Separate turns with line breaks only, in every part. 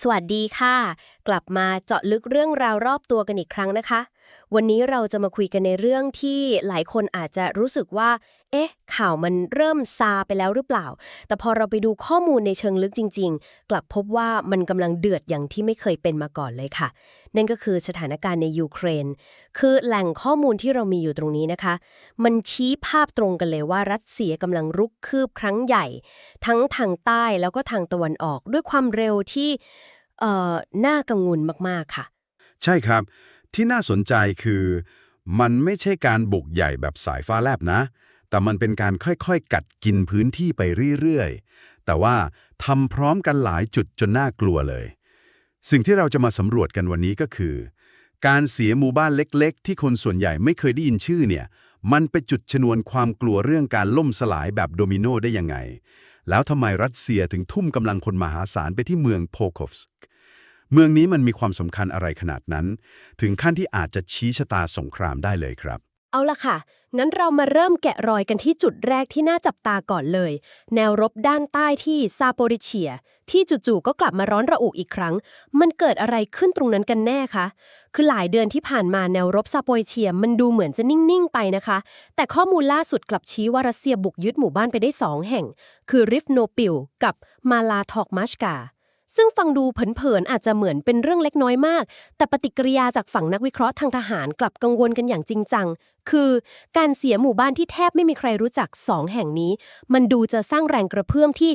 สวัสดีค่ะ กลับมาเจาะลึกเรื่องราวรอบตัวกันอีกครั้งนะคะ วันนี้เราจะมาคุยกันในเรื่องที่หลายคนอาจจะรู้สึกว่าเอ๊ะ ข่าวมันเริ่มซาไปแล้วหรือเปล่า แต่พอเราไปดูข้อมูลในเชิงลึกจริง ๆ กลับพบว่ามันกำลังเดือดอย่างที่ไม่เคยเป็นมาก่อนเลยค่ะ นั่นก็คือสถานการณ์ในยูเครน คือแหล่งข้อมูลที่เรามีอยู่ตรงนี้นะคะ มันชี้ภาพตรงกันเลยว่ารัสเซียกำลังรุกคืบครั้งใหญ่ ทั้งทางใต้แล้วก็ทางตะวันออกด้วยความเร็วที่เอ่อน่ากังวลมากๆค่ะ
ใช่ครับ ที่น่าสนใจคือ มันไม่ใช่การบุกใหญ่แบบสายฟ้าแลบนะ แต่มันเป็นการค่อยๆ กัดกินพื้นที่ไปเรื่อยๆ แต่ว่าทำพร้อมกันหลายจุดจนน่ากลัวเลย สิ่งที่เราจะมาสำรวจกันวันนี้ก็คือ การเสียหมู่บ้านเล็กๆ ที่คนส่วนใหญ่ไม่เคยได้ยินชื่อเนี่ย มันไปจุดชนวนความกลัวเรื่องการล่มสลายแบบโดมิโนได้ยังไง แล้วทำไมรัสเซียถึงทุ่มกำลังคนมหาศาลไปที่เมืองโพโคฟสกเมืองนี้มันมีความสำคัญอะไรขนาดนั้น ถึงขั้นที่อาจจะชี้ชะตาสงครามได้เลยครับ
เอาละค่ะงั้นเรามาเริ่มแกะรอยกันที่จุดแรกที่น่าจับตาก่อนเลย แนวรบด้านใต้ที่ซาโปริเชีย ที่จู่ๆก็กลับมาร้อนระอุอีกครั้ง มันเกิดอะไรขึ้นตรงนั้นกันแน่คะ คือหลายเดือนที่ผ่านมาแนวรบซาโปริเชียมันดูเหมือนจะนิ่งๆไปนะคะ แต่ข้อมูลล่าสุดกลับชี้ว่ารัสเซียบุกยึดหมู่บ้านไปได้สองแห่ง คือริฟโนปิลกับมาลาทอกมัชกา ซึ่งฟังดูเผินๆอาจจะเหมือนเป็นเรื่องเล็กน้อยมาก แต่ปฏิกิริยาจากฝั่งนักวิเคราะห์ทางทหารกลับกังวลกันอย่างจริงจัง คือการเสียหมู่บ้านที่แทบไม่มีใครรู้จักสองแห่งนี้ มันดูจะสร้างแรงกระเพื่อมที่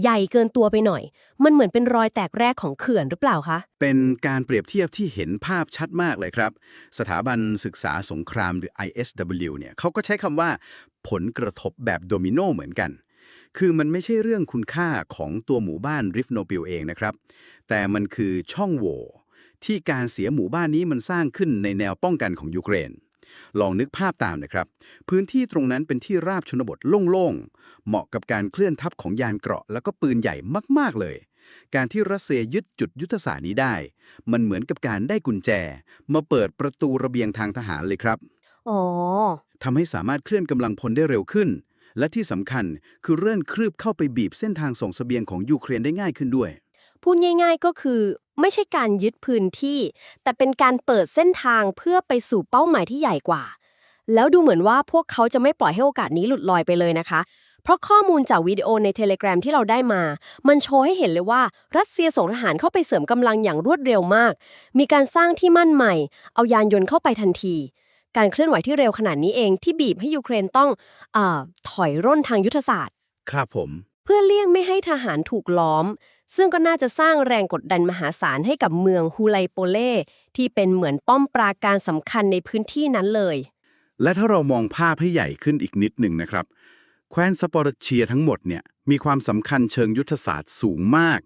ใหญ่เกินตัวไปหน่อย มันเหมือนเป็นรอยแตกแรกของเขื่อนหรือเปล่าคะ
เป็นการเปรียบเทียบที่เห็นภาพชัดมากเลยครับ สถาบันศึกษาสงครามหรือ ISW เนี่ยเขาก็ใช้คำว่า ผลกระทบแบบโดมิโนเหมือนกัน คือมันไม่ใช่เรื่องคุณค่าของตัวหมู่บ้านริฟโนบิลเองนะครับ แต่มันคือช่องโหว่ที่การเสียหมู่บ้านนี้มันสร้างขึ้นในแนวป้องกันของยูเครน ลองนึกภาพตามนะครับ พื้นที่ตรงนั้นเป็นที่ราบชนบทโล่งๆ เหมาะกับการเคลื่อนทัพของยานเกราะ แล้วก็ปืนใหญ่มากๆเลย การที่รัสเซียยึดจุดยุทธศาสตร์นี้ได้ มันเหมือนกับการได้กุญแจ มาเปิดประตูระเบียงทางทหารเลยครับ
อ๋อ
ทำให้สามารถเคลื่อนกำลังพลได้เร็วขึ้น และที่สำคัญคือเรื่อนคลืบเข้าไปบีบเส้นทางส่งเสบียงของยูเครนได้ง่ายขึ้นด้วย
พูดง่าย ๆก็คือไม่ใช่การยึดพื้นที่ แต่เป็นการเปิดเส้นทางเพื่อไปสู่เป้าหมายที่ใหญ่กว่า แล้วดูเหมือนว่าพวกเขาจะไม่ปล่อยให้โอกาสนี้หลุดลอยไปเลยนะคะ เพราะข้อมูลจากวิดีโอในเทเล gram ที่เราได้มา มันโชว์ให้เห็นเลยว่า รัสเซียส่งทหารเข้าไปเสริมกำลังอย่างรวดเร็วมาก มีการสร้างที่มั่นใหม่ เอายานยนต์เข้าไปทันที การเคลื่อนไหวที่เร็วขนาดนี้เองที่บีบให้ยูเครนต้องเอ่อถอยร่นทางยุทธศาสตร์
ครับผม
เพื่อเลี่ยงไม่ให้ทหารถูกล้อม ซึ่งก็น่าจะสร้างแรงกดดันมหาศาลให้กับเมืองฮูไลโปเล่ที่เป็นเหมือนป้อมปราการสำคัญในพื้นที่นั้นเลย
และถ้าเรามองภาพให้ใหญ่ขึ้นอีกนิดหนึ่งนะครับแคว้นสปอร์เชียทั้งหมดเนี่ยมีความสำคัญเชิงยุทธศาสตร์สูงมาก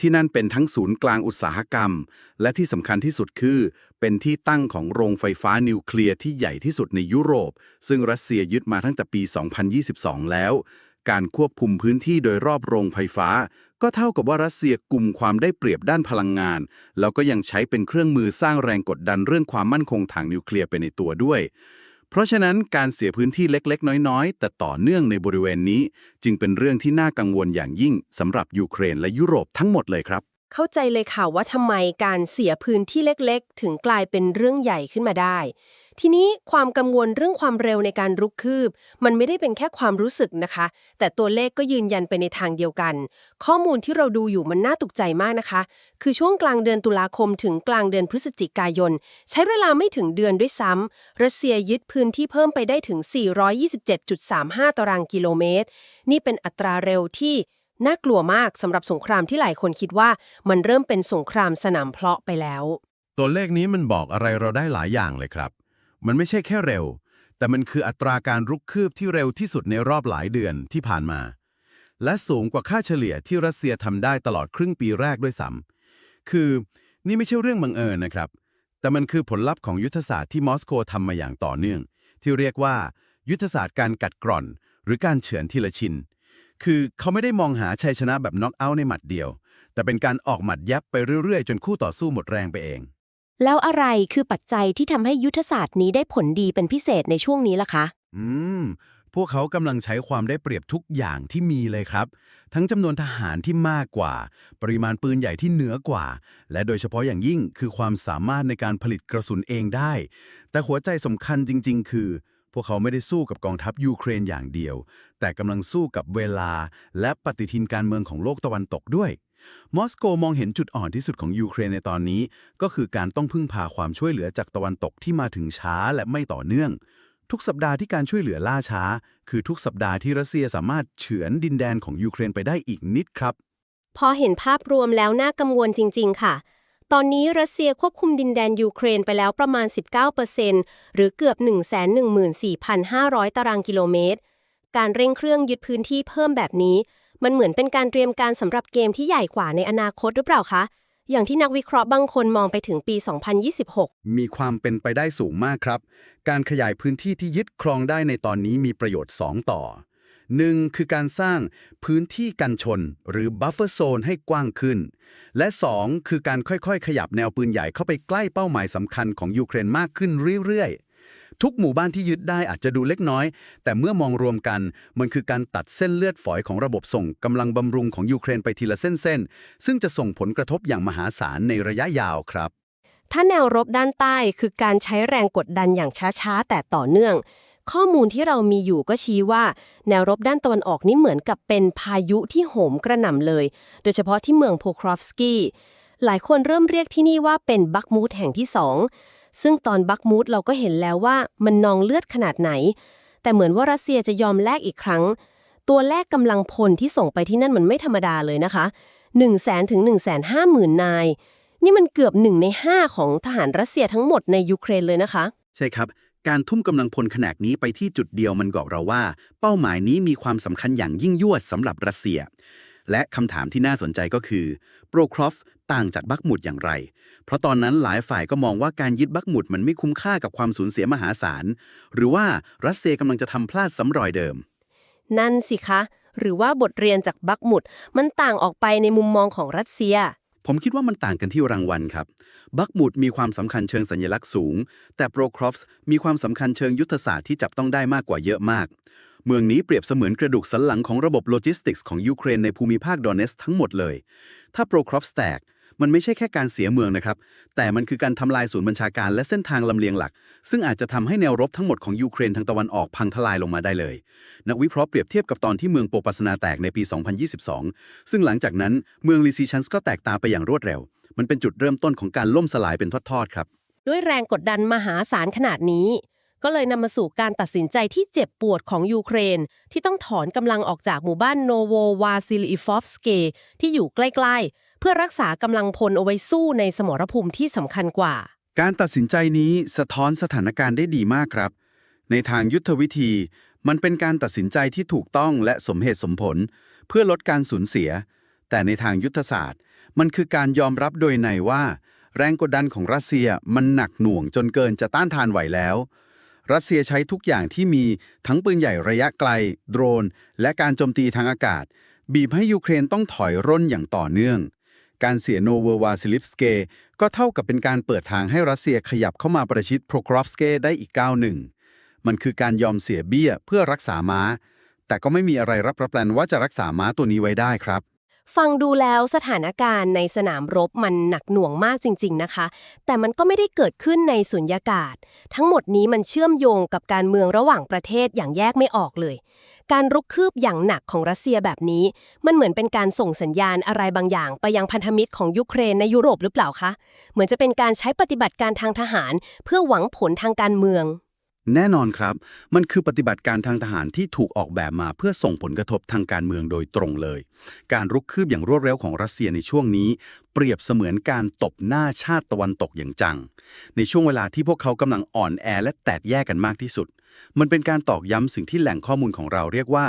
ที่นั่นเป็นทั้งศูนย์กลางอุตสาหกรรม และที่สำคัญที่สุดคือ เป็นที่ตั้งของโรงไฟฟ้านิวเคลียร์ที่ใหญ่ที่สุดในยุโรป ซึ่งรัสเซียยึดมาตั้งแต่ปี 2022 แล้ว การควบคุมพื้นที่โดยรอบโรงไฟฟ้า ก็เท่ากับว่ารัสเซียกลุ่มความได้เปรียบด้านพลังงาน แล้วก็ยังใช้เป็นเครื่องมือสร้างแรงกดดันเรื่องความมั่นคงทางนิวเคลียร์ไปในตัวด้วย เพราะฉะนั้นการเสียพื้นที่เล็กๆ น้อยๆ แต่ต่อเนื่องในบริเวณนี้ จึงเป็นเรื่องที่น่ากังวลอย่างยิ่งสำหรับยูเครนและยุโรปทั้งหมดเลยครับ
เข้าใจเลยค่ะว่าทำไมการเสียพื้นที่เล็กๆ ถึงกลายเป็นเรื่องใหญ่ขึ้นมาได้ ทีนี้ความกังวลเรื่องความเร็วในการรุกคืบ มันไม่ได้เป็นแค่ความรู้สึกนะคะ แต่ตัวเลขก็ยืนยันไปในทางเดียวกัน ข้อมูลที่เราดูอยู่มันน่าตกใจมากนะคะ คือช่วงกลางเดือนตุลาคมถึงกลางเดือนพฤศจิกายน ใช้เวลาไม่ถึงเดือนด้วยซ้ำรัสเซียยึดพื้นที่เพิ่มไปได้ถึง 427.35 ตารางกิโลเมตร นี่เป็นอัตราเร็วที่น่ากลัวมากสำหรับสงครามที่หลายคนคิดว่า มันเริ่มเป็นสงครามสนามเพลาะไปแล้ว
ตัวเลขนี้มันบอกอะไรเราได้หลายอย่างเลยครับ มันไม่ใช่แค่เร็ว แต่มันคืออัตราการรุกคืบที่เร็วที่สุดในรอบหลายเดือนที่ผ่านมา และสูงกว่าค่าเฉลี่ยที่รัสเซียทำได้ตลอดครึ่งปีแรกด้วยซ้ำคือนี่ไม่ใช่เรื่องบังเอิญนะครับ แต่มันคือผลลัพธ์ของยุทธศาสตร์ที่มอสโกทำมาอย่างต่อเนื่อง ที่เรียกว่ายุทธศาสตร์การกัดกร่อน หรือการเฉือนทีละชิ้นคือเขาไม่ได้มองหาชัยชนะแบบน็อกเอาท์ในหมัดเดียว แต่เป็นการออกหมัดยับไปเรื่อยๆ จนคู่ต่อสู้หมดแรงไปเอง
แล้วอะไรคือปัจจัยที่ทำให้ยุทธศาสตร์นี้ได้ผลดีเป็นพิเศษในช่วงนี้ล่ะคะ
อืม พวกเขากำลังใช้ความได้เปรียบทุกอย่างที่มีเลยครับ ทั้งจำนวนทหารที่มากกว่า ปริมาณปืนใหญ่ที่เหนือกว่า และโดยเฉพาะอย่างยิ่งคือความสามารถในการผลิตกระสุนเองได้ แต่หัวใจสำคัญจริง ๆ คือ พวกเขาไม่ได้สู้กับกองทัพยูเครนอย่างเดียว แต่กำลังสู้กับเวลา และปฏิทินการเมืองของโลกตะวันตกด้วย มอสโกมองเห็นจุดอ่อนที่สุดของยูเครนในตอนนี้ ก็คือการต้องพึ่งพาความช่วยเหลือจากตะวันตกที่มาถึงช้าและไม่ต่อเนื่อง ทุกสัปดาห์ที่การช่วยเหลือล่าช้า คือทุกสัปดาห์ที่รัสเซียสามารถเฉือนดินแดนของยูเครนไปได้อีกนิดครับ
พอเห็นภาพรวมแล้วน่ากังวลจริง ๆ ค่ะ ตอนนี้รัสเซียควบคุมดินแดนยูเครนไปแล้วประมาณ 19%หรือเกือบ 114,500 ตารางกิโลเมตร การเร่งเครื่องยึดพื้นที่เพิ่มแบบนี้ มันเหมือนเป็นการเตรียมการสำหรับเกมที่ใหญ่กว่าในอนาคตหรือเปล่าคะ อย่างที่นักวิเคราะห์บางคนมองไปถึงปี 2026
มีความเป็นไปได้สูงมากครับ การขยายพื้นที่ที่ยึดครองได้ในตอนนี้มีประโยชน์ 2 ต่อ 1. คือการสร้างพื้นที่กันชน หรือ buffer zone ให้กว้างขึ้น และ 2. คือการค่อยๆ ขยับแนวปืนใหญ่เข้าไปใกล้เป้าหมายสำคัญของยูเครนมากขึ้นเรื่อยๆ ทุกหมู่บ้านที่ยึดได้อาจจะดูเล็กน้อย แต่เมื่อมองรวมกัน มันคือการตัดเส้นเลือดฝอยของระบบส่งกำลังบำรุงของยูเครนไปทีละเส้นๆ ซึ่งจะส่งผลกระทบอย่างมหาศาลในระยะยาวครับ
ถ้าแนวรบด้านใต้คือการใช้แรงกดดันอย่างช้าๆ แต่ต่อเนื่อง ข้อมูลที่เรามีอยู่ก็ชี้ว่า แนวรบด้านตะวันออกนี่เหมือนกับเป็นพายุที่โหมกระหน่ำเลย โดยเฉพาะที่เมืองโพครอฟสกี้หลายคนเริ่มเรียกที่นี่ว่าเป็นบักมูดแห่งที่สอง ซึ่งตอนบักมูดเราก็เห็นแล้วว่ามันนองเลือดขนาดไหน แต่เหมือนว่ารัสเซียจะยอมแลกอีกครั้ง ตัวแลกกำลังพลที่ส่งไปที่นั่นมันไม่ธรรมดาเลยนะคะ 1 0 0 0 0แสนถึง1 5 0 0 0 0 นาย นี่มันเกือบหนึ่งใน 5 ของทหารรัสเซียทั้งหมดในยูเครนเลยนะคะ
ใช่ครับการทุ่มกำลังพลขนาดนี้ไปที่จุดเดียวมันบอกเราว่า เป้าหมายนี้มีความสำคัญอย่างยิ่งยวดสำหรับรัสเซีย และคำถามที่น่าสนใจก็คือ โปรครอฟต่างจากบักมุดอย่างไร เพราะตอนนั้นหลายฝ่ายก็มองว่าการยึดบักมุดมันไม่คุ้มค่ากับความสูญเสียมหาศาล หรือว่ารัสเซียกำลังจะทำพลาดซ้ำรอยเดิม
นั่นสิคะ หรือว่าบทเรียนจากบักมุด มันต่างออกไปในมุมมองของรัสเซีย
ผมคิดว่ามันต่างกันที่รางวัลครับ บักมุดมีความสำคัญเชิงสัญลักษณ์สูง แต่โปรครอฟส์มีความสำคัญเชิงยุทธศาสตร์ที่จับต้องได้มากกว่าเยอะมากเมืองนี้เปรียบเสมือนกระดูกสันหลังของระบบโลจิสติกส์ของยูเครนในภูมิภาคดอนเนสทั้งหมดเลย ถ้าโปรครอฟส์แตก มันไม่ใช่แค่การเสียเมืองนะครับ แต่มันคือการทำลายศูนย์บัญชาการและเส้นทางลำเลียงหลัก ซึ่งอาจจะทำให้แนวรบทั้งหมดของยูเครนทางตะวันออกพังทลายลงมาได้เลย นักวิเคราะห์เปรียบเทียบกับตอนที่เมืองโปปัสนาแตกในปี 2022 ซึ่งหลังจากนั้นเมืองลิซิชันส์ก็แตกตาไปอย่างรวดเร็ว มันเป็นจุดเริ่มต้นของการล่มสลายเป็นทอดๆครับ
ด้วยแรงกดดันมหาศาลขนาดนี้ ก็เลยนำมาสู่การตัดสินใจที่เจ็บปวดของยูเครน ที่ต้องถอนกำลังออกจากหมู่บ้านโนโววาซิลิฟอฟสเกที่อยู่ใกล้ๆ เพื่อรักษากำลังพลเอาไว้สู้ในสมรภูมิที่สำคัญกว่า
การตัดสินใจนี้สะท้อนสถานการณ์ได้ดีมากครับ ในทางยุทธวิธี มันเป็นการตัดสินใจที่ถูกต้องและสมเหตุสมผล เพื่อลดการสูญเสีย แต่ในทางยุทธศาสตร์ มันคือการยอมรับโดยในว่า แรงกดดันของรัสเซียมันหนักหน่วงจนเกินจะต้านทานไหวแล้ว รัสเซียใช้ทุกอย่างที่มีทั้งปืนใหญ่ระยะไกล โดรน และการโจมตีทางอากาศ บีบให้ยูเครนต้องถอยร่นอย่างต่อเนื่อง การเสียโนเวอร์วาซิลิฟสเกก็เท่ากับเป็นการเปิดทางให้รัสเซียขยับเข้ามาประชิดโพรครอฟสเกได้อีกก้าวหนึ่ง มันคือการยอมเสียเบี้ยเพื่อรักษาม้า แต่ก็ไม่มีอะไรรับประแปลนว่าจะรักษาม้าตัวนี้ไว้ได้ครับ
ฟังดูแล้วสถานการณ์ในสนามรบมันหนักหน่วงมากจริง ๆนะคะ แต่มันก็ไม่ได้เกิดขึ้นในสุญญากาศ ทั้งหมดนี้มันเชื่อมโยงกับการเมืองระหว่างประเทศอย่างแยกไม่ออกเลย การรุกคืบอย่างหนักของรัสเซียแบบนี้ มันเหมือนเป็นการส่งสัญญาณอะไรบางอย่าง ไปยังพันธมิตรของยูเครนในยุโรปหรือเปล่าคะ เหมือนจะเป็นการใช้ปฏิบัติการทางทหาร เพื่อหวังผลทางการเมือง
แน่นอนครับ มันคือปฏิบัติการทางทหารที่ถูกออกแบบมาเพื่อส่งผลกระทบทางการเมืองโดยตรงเลย การรุกคืบอย่างรวดเร็วของรัสเซียในช่วงนี้ เปรียบเสมือนการตบหน้าชาติตะวันตกอย่างจัง ในช่วงเวลาที่พวกเขากำลังอ่อนแอและแตกแยกกันมากที่สุด มันเป็นการตอกย้ำสิ่งที่แหล่งข้อมูลของเราเรียกว่า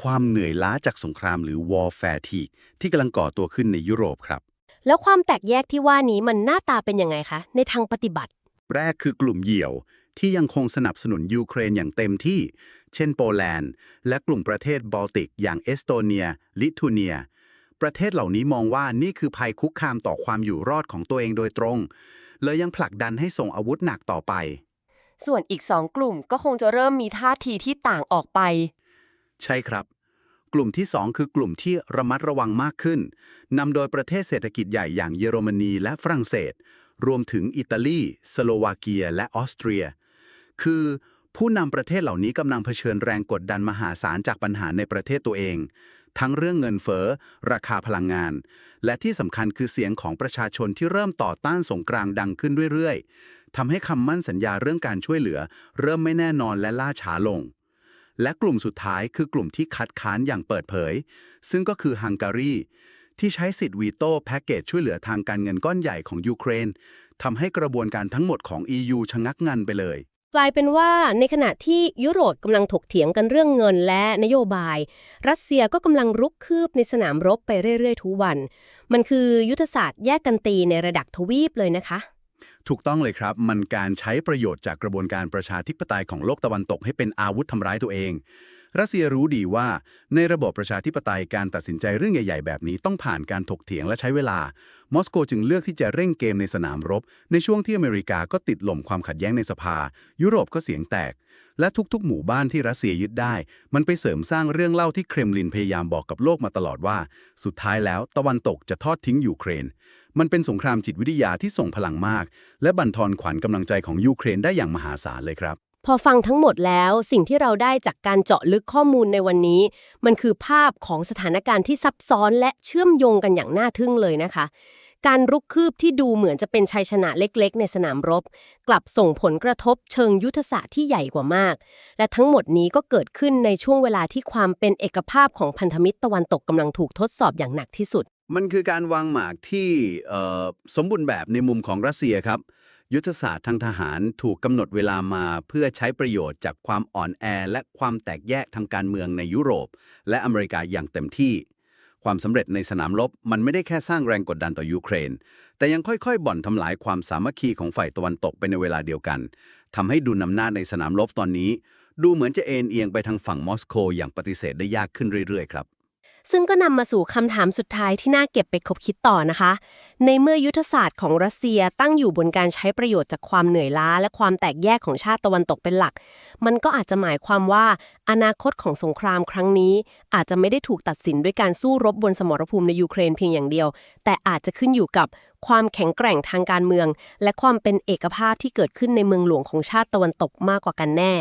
ความเหนื่อยล้าจากสงครามหรือ war fatigue ที่กำลังก่อตัวขึ้นในยุโรปครับ
แล้วความแตกแยกที่ว่านี้มันหน้าตาเป็นยังไงคะ ในทางปฏิบัติ
แรกคือกลุ่มเหยี่ยว ที่ยังคงสนับสนุนยูเครนอย่างเต็มที่ เช่นโปแลนด์ และกลุ่มประเทศบอลติก อย่างเอสโตเนีย ลิทัวเนีย ประเทศเหล่านี้มองว่านี่คือภัยคุกคามต่อความอยู่รอดของตัวเองโดยตรง เลยยังผลักดันให้ส่งอาวุธหนักต่อไป
ส่วนอีกสองกลุ่มก็คงจะเริ่มมีท่าทีที่ต่างออกไป
ใช่ครับกลุ่มที่ 2 คือกลุ่มที่ระมัดระวังมากขึ้น นำโดยประเทศเศรษฐกิจใหญ่อย่างเยอรมนีและฝรั่งเศส รวมถึงอิตาลี สโลวาเกีย และออสเตรีย คือผู้นำประเทศเหล่านี้กำลังเผชิญแรงกดดันมหาศาลจากปัญหาในประเทศตัวเอง ทั้งเรื่องเงินเฟ้อ ราคาพลังงาน และที่สำคัญคือเสียงของประชาชนที่เริ่มต่อต้านสงครามดังขึ้นเรื่อยๆทำให้คำมั่นสัญญาเรื่องการช่วยเหลือ เริ่มไม่แน่นอนและล่าช้าลง และกลุ่มสุดท้ายคือกลุ่มที่คัดค้านอย่างเปิดเผย ซึ่งก็คือฮังการีที่ใช้สิทธิ์วีโต้แพ็กเกจช่วยเหลือทางการเงินก้อนใหญ่ของยูเครนทำให้กระบวนการทั้งหมดของ EU ชะงักงันไปเลย
ลายเป็นว่าในขณะที่ยุโรปกำลังถกเถียงกันเรื่องเงินและนโยบาย รัสเซียก็กำลังรุกคืบในสนามรบไปเรื่อย ๆ ทุกวัน มันคือยุทธศาสตร์แยกกันตีในระดับทวีปเลยนะคะ
ถูกต้องเลยครับ มันการใช้ประโยชน์จากกระบวนการประชาธิปไตยของโลกตะวันตกให้เป็นอาวุธทำร้ายตัวเอง รัสเซียรู้ดีว่า ในระบบประชาธิปไตยการตัดสินใจเรื่องใหญ่ๆ แบบนี้ต้องผ่านการถกเถียงและใช้เวลา มอสโกจึงเลือกที่จะเร่งเกมในสนามรบ ในช่วงที่อเมริกาก็ติดหล่มความขัดแย้งในสภา ยุโรปก็เสียงแตก และทุกๆ หมู่บ้านที่รัสเซียยึดได้ มันไปเสริมสร้างเรื่องเล่าที่เครมลินพยายามบอกกับโลกมาตลอดว่า สุดท้ายแล้วตะวันตกจะทอดทิ้งยูเครน มันเป็นสงครามจิตวิทยาที่ส่งพลังมาก และบั่นทอนขวัญกำลังใจของยูเครนได้อย่างมหาศาลเลยครับ
พอฟังทั้งหมดแล้วสิ่งที่เราได้จากการเจาะลึกข้อมูลในวันนี้ มันคือภาพของสถานการณ์ที่ซับซ้อนและเชื่อมโยงกันอย่างน่าทึ่งเลยนะคะ การรุกคืบที่ดูเหมือนจะเป็นชัยชนะเล็กๆ ในสนามรบ กลับส่งผลกระทบเชิงยุทธศาสตร์ที่ใหญ่กว่ามาก และทั้งหมดนี้ก็เกิดขึ้นในช่วงเวลาที่ความเป็นเอกภาพของพันธมิตรตะวันตกกำลังถูกทดสอบอย่างหนักที่สุด
มันคือการวางหมากที่สมบูรณ์แบบในมุมของรัสเซียครับ ยุทธศาสตร์ทางทหารถูกกำหนดเวลามาเพื่อใช้ประโยชน์จากความอ่อนแอและความแตกแยกทางการเมืองในยุโรป และอเมริกาอย่างเต็มที่ ความสำเร็จในสนามรบมันไม่ได้แค่สร้างแรงกดดันต่อยูเครน แต่ยังค่อยๆ บ่อนทำลายความสามัคคีของฝ่ายตะวันตกไปในเวลาเดียวกันทำให้ดูนำหน้าในสนามรบตอนนี้ ดูเหมือนจะเอ็นเอียงไปทางฝั่งมอสโกอย่างปฏิเสธได้ยากขึ้นเรื่อยๆครับ
ซึ่งก็นำมาสู่คำถามสุดท้ายที่น่าเก็บไปคบคิดต่อนะคะ ในเมื่อยุทธศาสตร์ของรัสเซียตั้งอยู่บนการใช้ประโยชน์จากความเหนื่อยล้า และความแตกแยกของชาติตะวันตกเป็นหลัก มันก็อาจจะหมายความว่า อนาคตของสงครามครั้งนี้ อาจจะไม่ได้ถูกตัดสินด้วยการสู้รบบนสมรภูมิในยูเครนเพียงอย่างเดียว แต่อาจจะขึ้นอยู่กับความแข็งแกร่งทางการเมือง และความเป็นเอกภาพที่เกิดขึ้นในเมืองหลวงของชาติตะวันตกมากกว่ากันแน่